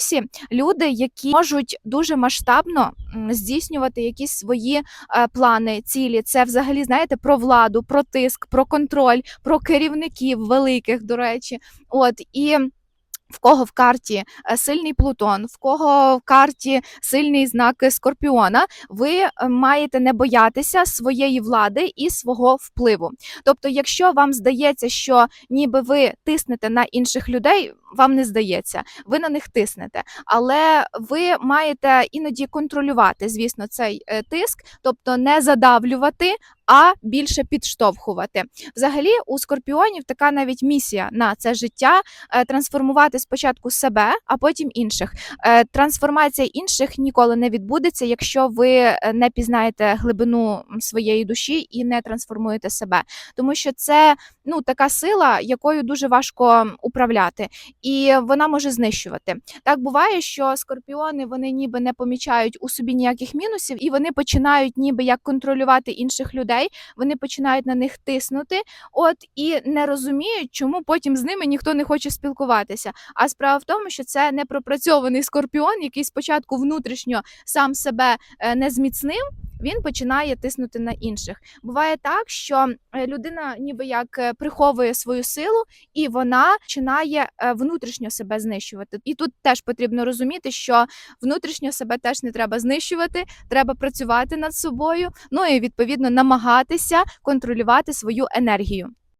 Таурусі люди, які можуть дуже масштабно здійснювати якісь свої е, плани, цілі. Це взагалі знаєте про владу, про тиск, про контроль, про керівників великих, до речі. От і. В кого в карті е, сильний Плутон, в кого в карті сильний знак Скорпіона, ви е, маєте не боятися своєї влади і свого впливу. Тобто, якщо вам здається, що ніби ви тиснете на інших людей, вам не здається, ви на них тиснете, але ви маєте іноді контролювати, звісно, цей е, тиск, тобто не задавлювати. А більше підштовхувати. Взагалі, у скорпіонів така навіть місія на це життя е, трансформувати спочатку себе, а потім інших. Е, Трансформація інших ніколи не відбудеться, якщо ви е, не пізнаєте глибину своєї душі і не трансформуєте себе, тому що це ну така сила, якою дуже важко управляти, і вона може знищувати. Так буває, що скорпіони вони ніби не помічають у собі ніяких мінусів, і вони починають ніби як контролювати інших людей. Вони починають на них тиснути, от і не розуміють, чому потім з ними ніхто не хоче спілкуватися. А справа в тому, що це непропрацьований скорпіон, який спочатку внутрішньо сам себе е, не зміцнив. Він починає тиснути на інших. Буває так, що е, людина ніби як е, приховує свою силу, і вона починає е, внутрішньо себе знищувати. І тут теж потрібно розуміти, що внутрішньо себе теж не треба знищувати, треба працювати над собою. Ну і відповідно намагатися контролювати свою енергію.